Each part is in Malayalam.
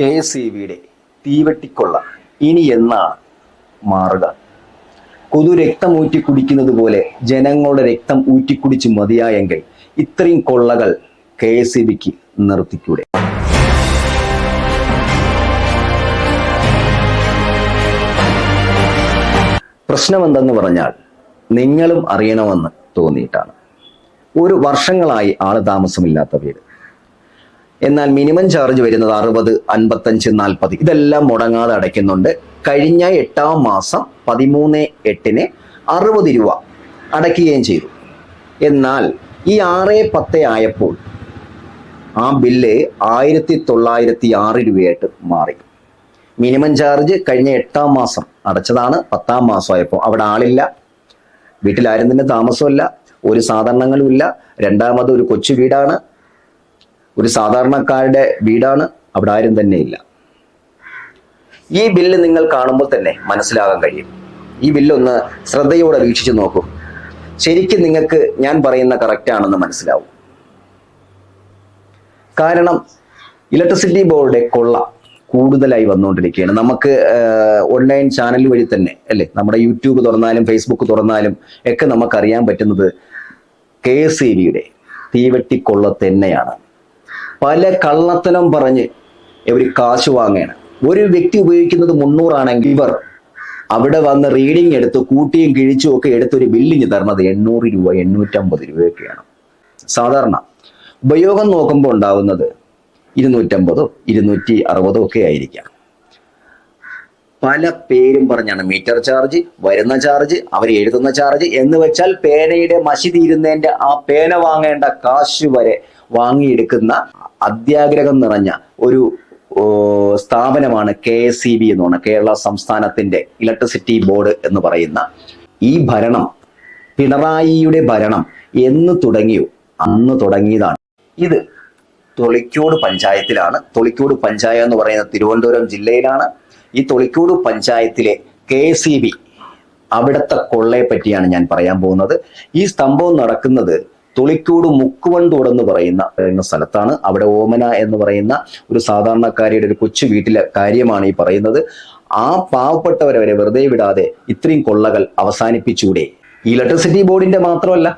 കെ എസ് ഇ ബിയുടെ തീവെട്ടിക്കൊള്ള ഇനി എന്നാണ് മാറുക? കൊതു രക്തം ഊറ്റി കുടിക്കുന്നത് പോലെ ജനങ്ങളുടെ രക്തം ഊറ്റിക്കുടിച്ച് മതിയായെങ്കിൽ ഇത്രയും കൊള്ളകൾ കെ എസ് ഇ ബിക്ക് നിർത്തിക്കൂടെ? പ്രശ്നമെന്തെന്ന് പറഞ്ഞാൽ നിങ്ങളും അറിയണമെന്ന് തോന്നിയിട്ടാണ്. ഒരു വർഷങ്ങളായി ആൾ താമസമില്ലാത്ത വീട്. എന്നാൽ മിനിമം ചാർജ് വരുന്നത് അറുപത് അൻപത്തഞ്ച് നാൽപ്പത് ഇതെല്ലാം മുടങ്ങാതെ അടയ്ക്കുന്നുണ്ട്. കഴിഞ്ഞ എട്ടാം മാസം പതിമൂന്ന് എട്ടിന് അറുപത് രൂപ അടയ്ക്കുകയും ചെയ്തു. എന്നാൽ ഈ ആറ് പത്ത് ആയപ്പോൾ ആ ബില്ല് ആയിരത്തി തൊള്ളായിരത്തി ആറ് രൂപയായിട്ട് മാറി. മിനിമം ചാർജ് കഴിഞ്ഞ എട്ടാം മാസം അടച്ചതാണ്. പത്താം മാസമായപ്പോൾ അവിടെ ആളില്ല. വീട്ടിലാരും തന്നെ താമസമില്ല. ഒരു സാധാരണങ്ങളും ഇല്ല. രണ്ടാമത് ഒരു കൊച്ചു വീടാണ്. ഒരു സാധാരണക്കാരുടെ വീടാണ് അവിടെ ആരും തന്നെ ഇല്ല ഈ ബില്ല് നിങ്ങൾ കാണുമ്പോൾ തന്നെ മനസ്സിലാകാൻ കഴിയും. ഈ ബില്ലൊന്ന് ശ്രദ്ധയോടെ വീക്ഷിച്ചു നോക്കൂ. ശരിക്കും നിങ്ങൾക്ക് ഞാൻ പറയുന്ന കറക്റ്റ് ആണെന്ന് മനസ്സിലാവും. കാരണം ഇലക്ട്രിസിറ്റി ബോർഡിന്റെ കൊള്ള കൂടുതലായി വന്നുകൊണ്ടിരിക്കുകയാണ്. നമുക്ക് ഓൺലൈൻ ചാനൽ വഴി തന്നെ അല്ലേ? നമ്മുടെ യൂട്യൂബ് തുറന്നാലും ഫേസ്ബുക്ക് തുറന്നാലും ഒക്കെ നമുക്കറിയാൻ പറ്റുന്നത് കെ എസ് ഇ ബിയുടെ തീവെട്ടിക്കൊള്ള തന്നെയാണ്. പല കള്ളത്തനം പറഞ്ഞ് ഇവർ കാശ് വാങ്ങുകയാണ്. ഒരു വ്യക്തി ഉപയോഗിക്കുന്നത് മുന്നൂറാണെങ്കിൽ ഇവർ അവിടെ വന്ന് റീഡിംഗ് എടുത്ത് കൂട്ടിയും കിഴിച്ചും ഒക്കെ എടുത്ത് ഒരു ബില്ലിങ് തരണത് എണ്ണൂറ് രൂപ എണ്ണൂറ്റമ്പത് രൂപയൊക്കെയാണ്. സാധാരണ ഉപയോഗം നോക്കുമ്പോൾ ഉണ്ടാവുന്നത് ഇരുന്നൂറ്റമ്പതോ ഇരുന്നൂറ്റി അറുപതോ ഒക്കെ ആയിരിക്കാം. പല പേരും പറഞ്ഞാണ് മീറ്റർ ചാർജ് വരുന്ന ചാർജ് അവർ എഴുതുന്ന ചാർജ് എന്ന് വെച്ചാൽ പേനയുടെ മഷി തീരുന്നതിന്റെ ആ പേന വാങ്ങേണ്ട കാശ് വരെ വാങ്ങിയെടുക്കുന്ന അത്യാഗ്രഹം നിറഞ്ഞ ഒരു സ്ഥാപനമാണ് കെ എസ് സി ബി എന്ന് പറയുന്നത് കേരള സംസ്ഥാനത്തിന്റെ ഇലക്ട്രിസിറ്റി ബോർഡ് എന്ന് പറയുന്ന. ഈ ഭരണം പിണറായിയുടെ ഭരണം എന്ന് തുടങ്ങിയോ? അന്ന് തുടങ്ങിയതാണ്. ഇത് തൊളിക്കോട് പഞ്ചായത്തിലാണ്. തൊളിക്കോട് പഞ്ചായത്ത് എന്ന് പറയുന്ന തിരുവനന്തപുരം ജില്ലയിലാണ്. ഈ തൊളിക്കോട് പഞ്ചായത്തിലെ കെ സി ബി അവിടുത്തെ കൊള്ളയെ പറ്റിയാണ് ഞാൻ പറയാൻ പോകുന്നത്. ഈ സംഭവം നടക്കുന്നത് തൊളിക്കോട് മുക്കുവണ്ടൂട് എന്ന് പറയുന്ന എന്ന സ്ഥലത്താണ്. അവിടെ ഓമന എന്ന് പറയുന്ന ഒരു സാധാരണക്കാരിയുടെ ഒരു കൊച്ചു വീട്ടിലെ കാര്യമാണ് ഈ പറയുന്നത്. ആ പാവപ്പെട്ടവരെ വരെ വെറുതെ വിടാതെ ഇത്രയും കൊള്ളകൾ അവസാനിപ്പിച്ചുകൂടെ ഇലക്ട്രിസിറ്റി ബോർഡിന്റെ മാത്രമല്ല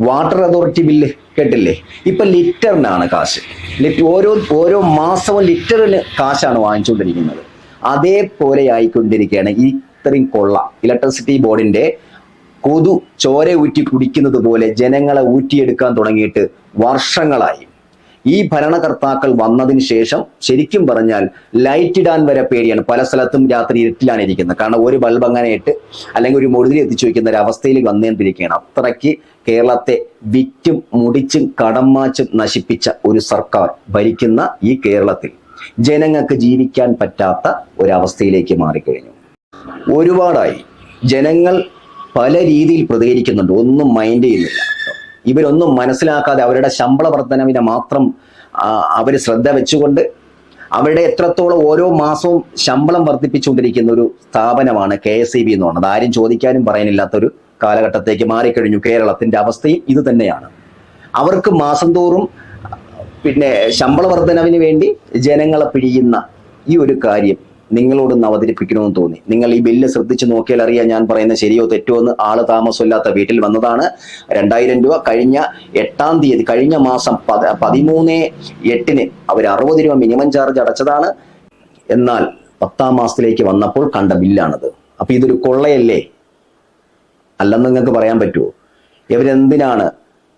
വാട്ടർ അതോറിറ്റി ബില്ല് കേട്ടില്ലേ? ഇപ്പൊ ലിറ്ററിനാണ് കാശ്. ഓരോ ഓരോ മാസവും ലിറ്ററിന് കാശാണ് വാങ്ങിച്ചുകൊണ്ടിരിക്കുന്നത്. അതേപോലെ ആയിക്കൊണ്ടിരിക്കുകയാണ് ഇത്രയും കൊള്ള. ഇലക്ട്രിസിറ്റി ബോർഡിന്റെ കൊതു ചോര ഊറ്റി കുടിക്കുന്നത് പോലെ ജനങ്ങളെ ഊറ്റിയെടുക്കാൻ തുടങ്ങിയിട്ട് വർഷങ്ങളായി. ഈ ഭരണകർത്താക്കൾ വന്നതിന് ശേഷം ശരിക്കും പറഞ്ഞാൽ ലൈറ്റ് ഇടാൻ വരെ പേടിയാണ്. പല സ്ഥലത്തും രാത്രി ഇരുട്ടിലാണ് ഇരിക്കുന്നത്. കാരണം ഒരു ബൾബ് അങ്ങനെ ഇട്ട് അല്ലെങ്കിൽ ഒരു മുഴുതിരി എത്തിച്ചു വയ്ക്കുന്ന ഒരു അവസ്ഥയിൽ വന്നുകൊണ്ടിരിക്കുകയാണ് അത്രയ്ക്ക് കേരളത്തെ വിറ്റും മുടിച്ചും കടം മാച്ചും നശിപ്പിച്ച ഒരു സർക്കാർ ഭരിക്കുന്ന ഈ കേരളത്തിൽ ജനങ്ങൾക്ക് ജീവിക്കാൻ പറ്റാത്ത ഒരവസ്ഥയിലേക്ക് മാറിക്കഴിഞ്ഞു. ഒരുപാടായി. ജനങ്ങൾ പല രീതിയിൽ പ്രതികരിക്കുന്നുണ്ട്. ഒന്നും മൈൻഡ് ചെയ്യുന്നില്ല. ഇവരൊന്നും മനസ്സിലാക്കാതെ അവരുടെ ശമ്പള വർധനവിനെ മാത്രം അവർ ശ്രദ്ധ വെച്ചുകൊണ്ട് അവരുടെ എത്രത്തോളം ഓരോ മാസവും ശമ്പളം വർദ്ധിപ്പിച്ചുകൊണ്ടിരിക്കുന്ന ഒരു സ്ഥാപനമാണ് കെ എസ് ഇ ബി എന്ന് പറയുന്നത്. ആരും ചോദിക്കാനും പറയാനില്ലാത്തൊരു കാലഘട്ടത്തേക്ക് മാറിക്കഴിഞ്ഞു കേരളത്തിന്റെ അവസ്ഥയും ഇത് തന്നെയാണ്. അവർക്ക് മാസം തോറും പിന്നെ ശമ്പള വർധനവിന് വേണ്ടി ജനങ്ങളെ പിഴിയുന്ന ഈ ഒരു കാര്യം നിങ്ങളോടൊന്ന് അവതരിപ്പിക്കണമെന്ന് തോന്നി. നിങ്ങൾ ഈ ബില്ല് ശ്രദ്ധിച്ച് നോക്കിയാൽ അറിയാം ഞാൻ പറയുന്ന ശരിയോ തെറ്റോ എന്ന് ആൾ താമസമില്ലാത്ത വീട്ടിൽ വന്നതാണ്. രണ്ടായിരം രൂപ കഴിഞ്ഞ എട്ടാം തീയതി കഴിഞ്ഞ മാസം പത പതിമൂന്ന് എട്ടിന് അവർ അറുപത് രൂപ മിനിമം ചാർജ് അടച്ചതാണ്. എന്നാൽ പത്താം മാസത്തിലേക്ക് വന്നപ്പോൾ കണ്ട ബില്ലാണത്. അപ്പൊ ഇതൊരു കൊള്ളയല്ലേ? അല്ലെന്ന് നിങ്ങൾക്ക് പറയാൻ പറ്റുമോ ഇവരെന്തിനാണ്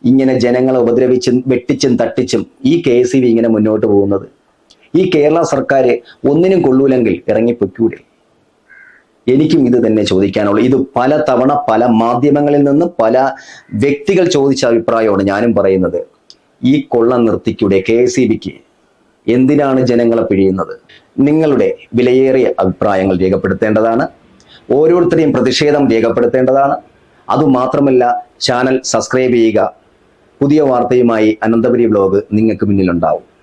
ഇങ്ങനെ ജനങ്ങളെ ഉപദ്രവിച്ചും വെട്ടിച്ചും തട്ടിച്ചും ഈ കെ ഇങ്ങനെ മുന്നോട്ട് പോകുന്നത്? ഈ കേരള സർക്കാർ ഒന്നിനും കൊള്ളൂലെങ്കിൽ ഇറങ്ങിപ്പൊയ്ക്കൂടെ എനിക്കും ഇത് തന്നെ ചോദിക്കാനുള്ളൂ. ഇത് പല തവണ പല മാധ്യമങ്ങളിൽ നിന്ന് പല വ്യക്തികൾ ചോദിച്ച അഭിപ്രായമാണ് ഞാനും പറയുന്നത്. ഈ കൊള്ള നിർത്തിക്കൂടെ കെ എസ് ബിക്ക്? എന്തിനാണ് ജനങ്ങളെ പിഴിയുന്നത്? നിങ്ങളുടെ വിലയേറിയ അഭിപ്രായങ്ങൾ രേഖപ്പെടുത്തേണ്ടതാണ്. ഓരോരുത്തരെയും പ്രതിഷേധം രേഖപ്പെടുത്തേണ്ടതാണ്. അതുമാത്രമല്ല ചാനൽ സബ്സ്ക്രൈബ് ചെയ്യുക. പുതിയ വാർത്തയുമായി അനന്തപുരി വ്ലോഗ് നിങ്ങൾക്ക് മുന്നിലുണ്ടാവും.